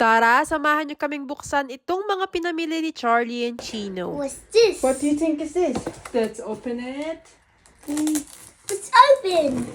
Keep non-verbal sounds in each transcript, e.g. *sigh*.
Tara, samahan niyo kaming buksan itong mga pinamili ni Charlie and Chino. What's this? What do you think is this? Let's open it. It's open.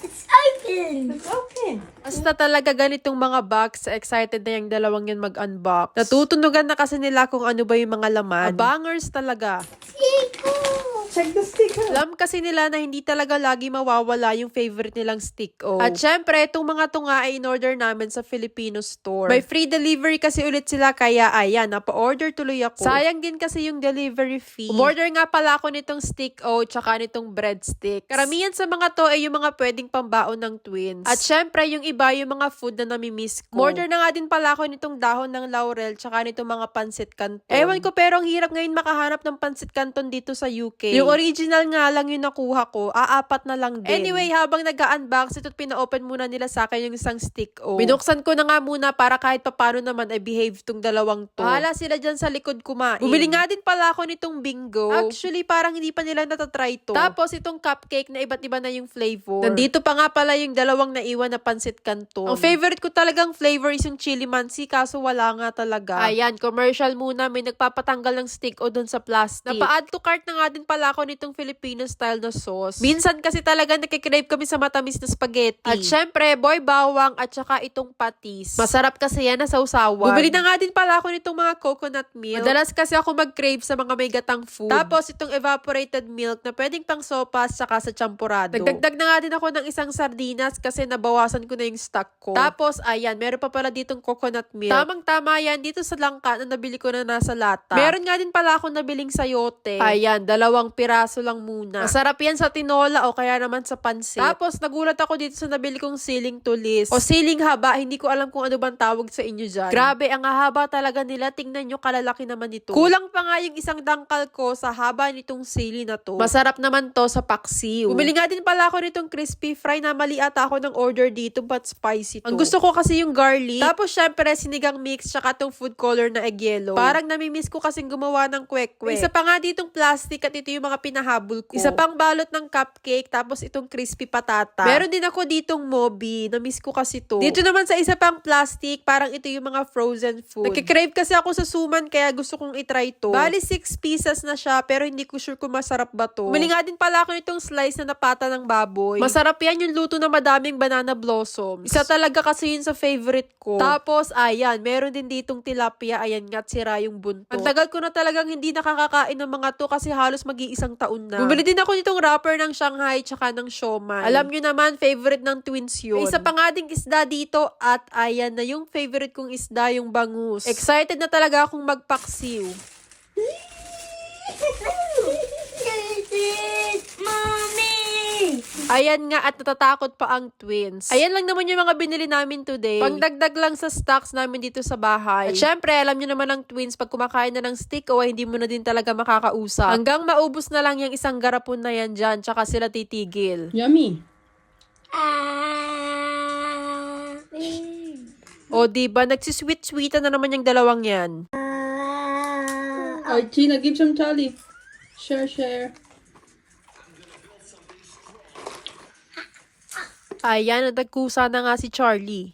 It's open. It's open. Basta talaga ganitong mga box, excited na yung dalawang yan mag-unbox. Natutunugan na kasi nila kung ano ba yung mga laman. Bangers talaga. Chico. Check the sticker. Alam kasi nila na hindi talaga lagi mawawala yung favorite nilang stick o. At syempre, itong mga to nga ay in-order namin sa Filipino store. By free delivery kasi ulit sila kaya ayan, napa-order tuloy ako. Sayang din kasi yung delivery fee. Umorder nga pala ako nitong stick o tsaka nitong breadstick. Karamihan sa mga to ay yung mga pwedeng pambaon ng twins. At syempre, yung iba yung mga food na namimiss ko. Umorder na nga din pala ako nitong dahon ng laurel tsaka nitong mga pansit canton. Ewan ko pero ang hirap ngayon makahanap ng pansit canton dito sa UK. Yung original nga lang yung nakuha ko, aapat na lang din. Anyway, habang nag-unbox, ito't pina-open muna nila sa akin yung isang stick o. Binuksan ko na nga muna para kahit papano naman ay behave tong dalawang to. Bahala sila dyan sa likod kumain. Bumili nga din pala ako nitong bingo. Actually, parang hindi pa nila natatry to. Tapos itong cupcake na iba't iba na yung flavor. Nandito pa nga pala yung dalawang naiwan na pansit canton. Ang favorite ko talagang flavor is yung chili mansi kaso wala nga talaga. Ayan, commercial muna. May nagpapatanggal ng stick o dun sa plastic. Napa-add to cart na nga din pala ako nitong Filipino style na sauce. Minsan kasi talaga nakikrave kami sa matamis na spaghetti. At syempre, boy bawang at saka itong patis. Masarap kasi yan na sausawan. Bumili na nga din pala ako nitong mga coconut milk. Madalas kasi ako mag-crave sa mga may gatang food. Tapos itong evaporated milk na pwedeng pang sopas saka sa champurado. Nagdagdag na nga din ako ng isang sardinas kasi nabawasan ko na yung stock ko. Tapos, ayan, meron pa pala ditong coconut milk. Tamang-tama yan dito sa langka na nabili ko na nasa lata. Meron nga din pala ako nabiling sayote. Ayan, dalawang piraso lang muna. Masarap yan sa tinola o kaya naman sa pansit. Tapos, nagulat ako dito sa nabili kong ceiling tulis. O ceiling haba, hindi ko alam kung ano bang tawag sa inyo dyan. Grabe, ang haba talaga nila. Tingnan nyo, kalalaki naman ito. Kulang pa nga yung isang dangkal ko sa haba nitong ceiling na to. Masarap naman to sa paksiw. Bumili nga din pala ako nitong crispy fry na mali ata ako ng order dito but spicy to. Ang gusto ko kasi yung garlic. Tapos syempre sinigang mix tsaka tong food color na egg yellow. Parang namimiss ko kasing gumawa ng kwek-kwek. Isa pa nga ditong plastic at ito yung mga pinahabol ko. Isa pang balot ng cupcake tapos itong crispy patata. Meron din ako ditong mobi. Namiss ko kasi to. Dito naman sa isa pang plastic, parang ito yung mga frozen food. Nagkikrave kasi ako sa suman kaya gusto kong itry to. Bali 6 pieces na siya pero hindi ko sure kung masarap ba to. Bumili nga din pala ako nitong slice na napata ng baboy. Masarap yan yung luto na madaming banana blossoms. Isa talaga kasi yun sa favorite ko. Tapos, ayan, meron din ditong tilapia. Ayan nga, sira yung buntot. Ang tagal ko na talagang hindi nakakakain ng mga to kasi halos mag-iisang taon na. Bumili din ako nitong wrapper ng Shanghai tsaka ng siomai. Alam nyo naman, favorite ng twins yun. May isa pa nga ding isda dito at ayan na yung favorite kong isda, yung bangus. Excited na talaga akong magpaksiw. *laughs* Ayan nga at natatakot pa ang twins. Ayan lang naman yung mga binili namin today. Pangdagdag lang sa stocks namin dito sa bahay. At syempre, alam nyo naman ang twins, pag kumakain na ng stick o hindi mo na din talaga makakausap. Hanggang maubos na lang yung isang garapon na yan dyan, tsaka sila titigil. Yummy. Ah. O diba, nagsisweet-sweetan na naman yung dalawang yan. Ah. Oh, Gina, give some Charlie. Share, share. Ayan, nagkusa na nga si Charlie.